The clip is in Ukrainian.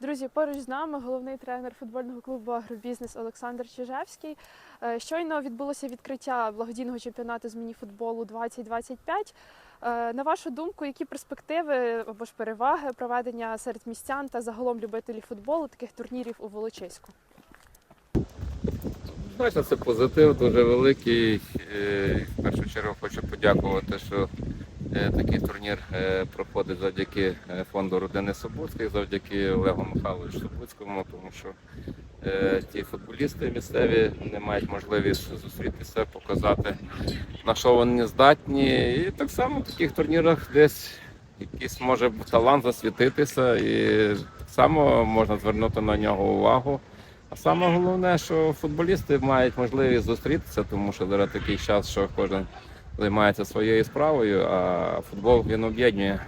Друзі, поруч з нами головний тренер футбольного клубу Агробізнес Олександр Чижевський. Е, Щойно відбулося відкриття благодійного чемпіонату з мініфутболу 2025. Е, На вашу думку, які перспективи або ж переваги проведення серед містян та загалом любителів футболу таких турнірів у Волочиську? Значно, це позитив дуже великий. В першу чергу хочу подякувати, що такий турнір е, проходить завдяки е, фонду родини Собуцьких, завдяки Олегу Михайловичу Собуцькому, тому що е, ті футболісти місцеві не мають можливість зустрітися, показати на що вони здатні. І так само в таких турнірах десь якийсь може талант засвітитися, і так само можна звернути на нього увагу. А саме головне, що футболісти мають можливість зустрітися, тому що зараз такий час, що кожен займається своєю справою, а футбол він об'єднує.